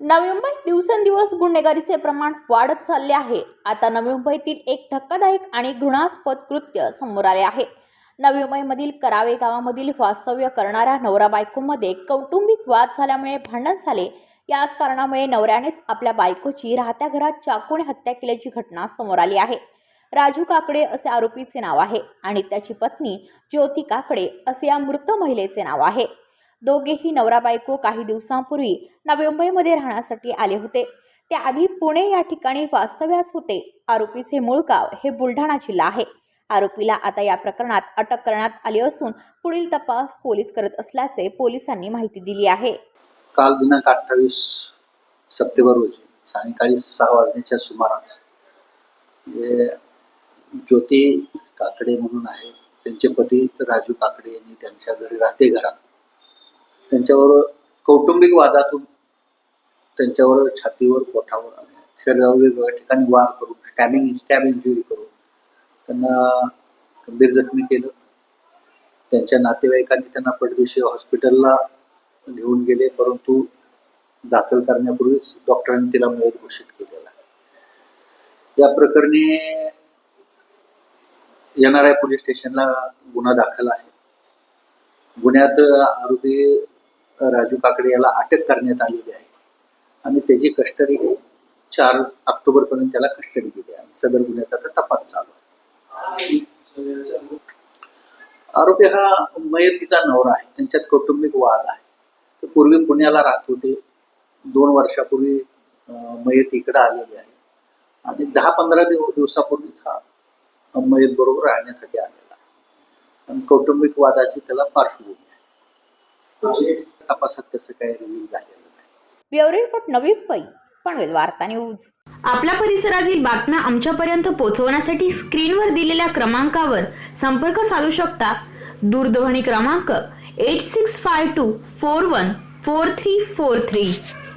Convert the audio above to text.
नवी मुंबईत दिवसेंदिवस गुन्हेगारीचे प्रमाण वाढत चालले आहे. आता नवी मुंबईतील एक धक्कादायक आणि घृणास्पद कृत्य समोर आले आहे. नवी मुंबईमधील करावे गावामधील वास्तव्य करणाऱ्या नवरा बायकोमध्ये कौटुंबिक वाद झाल्यामुळे भांडण झाले. याच कारणामुळे नवऱ्यानेच आपल्या बायकोची राहत्या घरात चाकूने हत्या केल्याची घटना समोर आली आहे. राजू काकडे असे आरोपीचे नाव आहे आणि त्याची पत्नी ज्योती काकडे असे या मृत महिलेचे नाव आहे. दोघेही नवरा बायको काही दिवसांपूर्वी नवी मुंबईमध्ये राहण्यासाठी आले होते. त्याआधी पुणे या ठिकाणी वास्तव्यास होते. आरोपीचे मूळ गाव हे बुलढाणा जिल्हा आहे. आरोपीला आता या प्रकरणात अटक करण्यात आली असून पुढील तपास पोलीस करत असल्याचे पोलिसांनी माहिती दिली आहे. काल दिनांक अठ्ठावीस सप्टेंबर रोजी सायंकाळी सहा वाजण्याच्या सुमारास जे ज्योती काकडे म्हणून आहे त्यांचे पती राजू काकडे यांनी त्यांच्या घरी राहते घरात. त्यांच्यावर कौटुंबिक वादातून त्यांच्यावर छातीवर पोटावर आणि शरीरावर वेगवेगळ्या ठिकाणी वार करून स्टॅबिंग स्टॅब इंजुरी करून त्यांना गंभीर जखमी केलं. त्यांच्या नातेवाईकांनी त्यांना परदेशी हॉस्पिटलला घेऊन गेले परंतु दाखल करण्यापूर्वीच डॉक्टरांनी तिला मयत घोषित केलेला या प्रकरणी येणाऱ्या पोलीस स्टेशनला गुन्हा दाखल आहे. गुन्ह्यात आरोपी राजू काकडे याला अटक करण्यात आलेली आहे. आणि त्याची कस्टडी चार ऑक्टोबर पर्यंत त्याला कस्टडी दिली आहे. सदर गुन्ह्याचा आता तपास चालू आहे. आरोपी हा मयतीचा नवरा आहे. त्यांच्यात कौटुंबिक वाद आहे. ते पूर्वी पुण्याला राहत होते. दोन वर्षापूर्वी मयत इकडे आलेली आहे. आणि दहा पंधरा दिव दिवसापूर्वीच हा मयत बरोबर राहण्यासाठी आलेला आहे. आणि कौटुंबिक वादाची त्याला पार्श्वभूमी आहे. तपासात तसं काही रिव्हील झालेलं नाही. ब्युरो रिपोर्ट नवी मुंबई पनवेल वार्ता न्यूज. आपल्या परिसरातील बातम्या आमच्यापर्यंत पोहोचवण्यासाठी स्क्रीनवर दिलेल्या क्रमांकावर संपर्क साधू शकता. दूरध्वनी क्रमांक 8652414343